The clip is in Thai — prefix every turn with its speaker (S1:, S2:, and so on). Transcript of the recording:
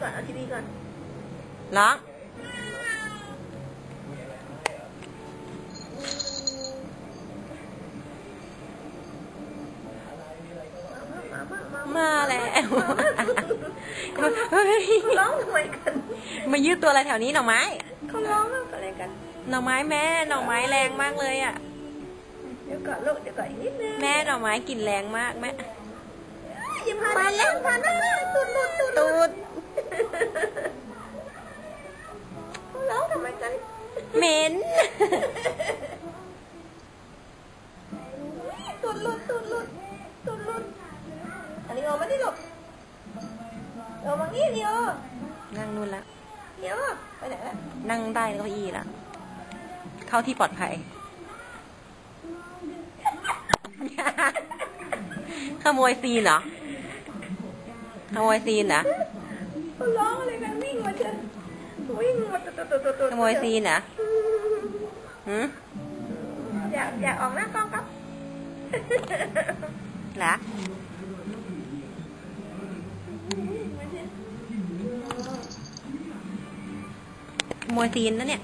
S1: ก่อนเอาทีวีก่อน
S2: ร้อง
S1: มามามา
S2: มาแล้วเฮ้ย
S1: เขาร้องทำไมกัน
S2: มายืดตัวอะไรแถวนี้หน่อไม้
S1: เขาร้องอะไรกัน
S2: หน่อไม้แม่หน่อไม้แรงมากเลยอะ
S1: เดี๋ยวก่อนลูกเดี๋ยวก่อนอีกนิดนึง
S2: แม่หน่อไม้กลิ่นแรงมากแม่
S1: อย่าพามาแล้วพามาตุดตุดตุด
S2: ตูด
S1: เขาร้องทำไมกัน
S2: เหม็น
S1: ตุดหลุดตุดหลุดตุดหลุดอันนี้เอามาดิลูกเอามางี้เดียว
S2: นั่งนู่นละ Dạ.
S1: เดี๋ยวไปไหนละ
S2: นั่งได้เก้าอี้ละเข้าที่ปลอดภัย ขโมยซีนเหรอขโมยซีนเหรอ
S1: เขาร้องอะไรกันวิ่งมาเถอะ วิ่งมาตุดตุดตุดตุดตุด
S2: ขโมยซีนเหรอหืม
S1: อยากอยากออกหน้ากล้องครับ
S2: เหรอขโมยซีนนะเนี่ย